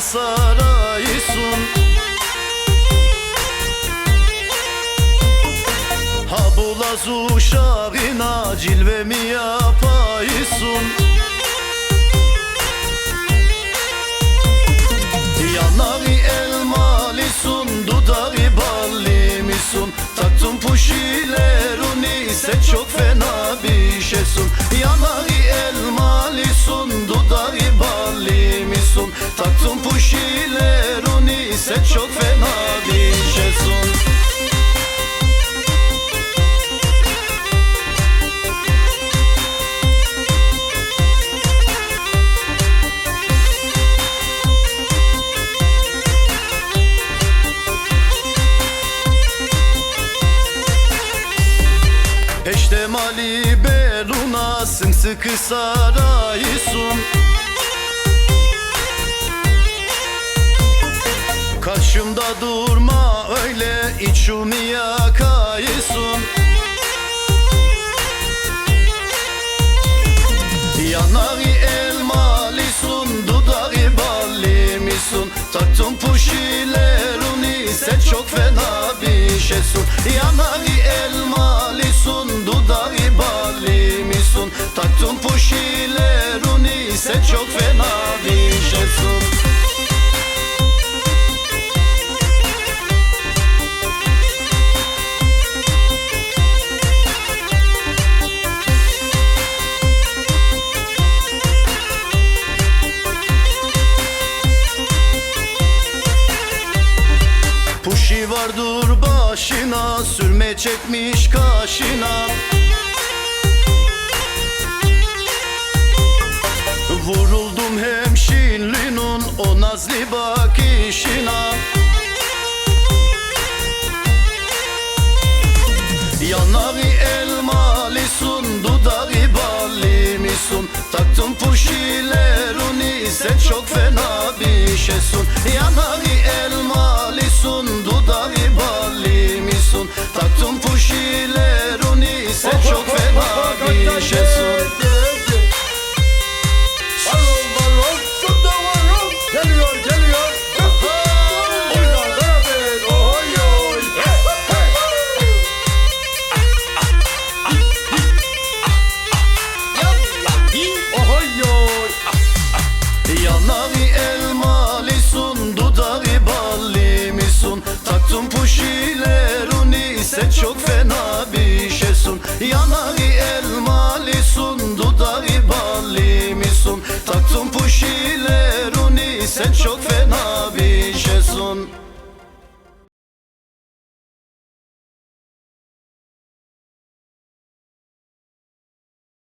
sarayısın Ha bulaz uşağına cilvemi yapayısın Yanarı elmalisun, dudağı balli미sun Taktım puşileruni, ise çok fena bir şeysun. Yanarı Peştemali beruna sımsıkı sarayısın Karşımda durma öyle içimi yakayısın Yanarı elmalisun, dudağı balli미sun? Taktım puşileruni, sen çok fena bir şeysun. Yanarı sen çok fena bir şeysun Puşi vardır başına Sürme çekmiş kaşına nazlı bakışına Yanağı elmalı sun, dudağı balli misun Taktım puşileruni, sen çok fena bir şeysun. Yanağı elmalı sun, dudağı balli misun Taktım puşileruni, sen çok fena bir şeysun.